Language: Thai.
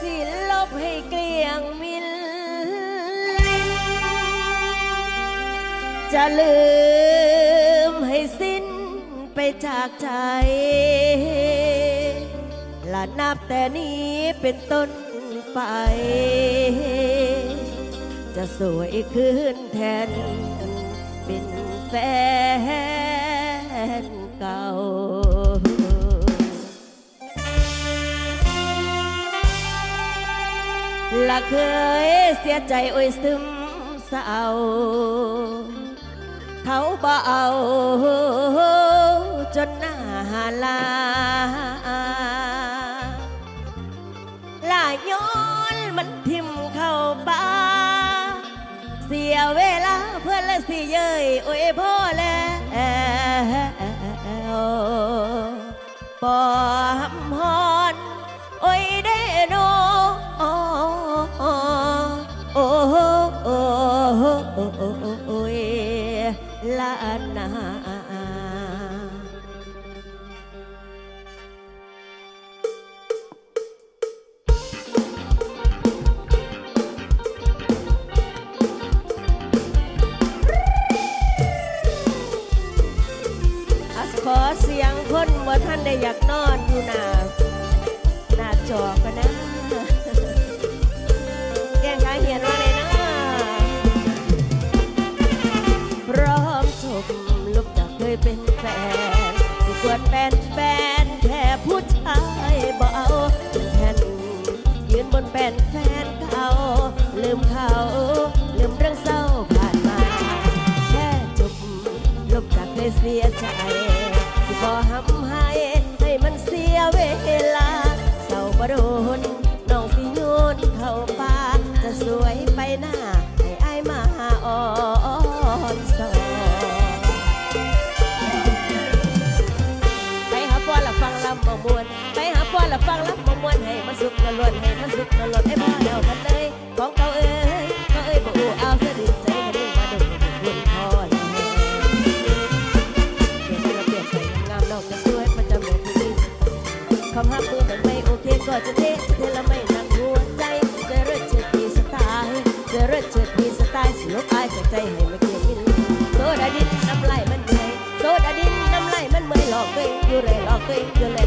สิลบให้เกลียงมิล จะลืมให้สิ้นไปจากใจละนับแต่นี้เป็นต้นไป จะสวยขึ้นแทนเป็นแฟน ละเคยเสียใจโอ้ยซึมเศร้าเขาบ่เอาจนหน้าลาลาย้อนมันทิมเข้าบ้าเสียเวลาเพื่อนละสิเย้ยโอ้ยพ่อแล้วปอหำฮอน โอ้ยเด้โน ยลานาขอเสียงคนบ่ท่านได้อยากนอนอยู่หน้าหน้าจอกันน วดแป็นแฟนแค่ผู้ชายเบาแทนยืนบนแป็นแฟนเขาลืมเขาลืมเรื่องเศร้าผ่านมา แค่จบลบจากเลยเสียใจ ฟังลำมามวนให้มันสุกละล้วนให้มันสุกละล้วนให้พ่อเดียวกันเลยของเขาเอ้ยเขาเอ้ยบอกอูเอาเสดินใจกระดิ่งมาดูคุณพ่อแล้วเปลี่ยนระเบียบไปงามนอกจะสวยประจำแบบนี้คำหักมือมันไม่โอเคก็จะเทจะเทละไม่นักหัวใจจะเริดเชิดพีสไตล์จะเริดเชิดพีสไตล์สิลบอายจากใจให้มาเกี่ยวกินโซดาดินน้ำไหลมันเหนื่อยโซดาดินน้ำไหลมันเมื่อยหลอกตัวเองอยู่เลยหลอกตัวเองอยู่เลย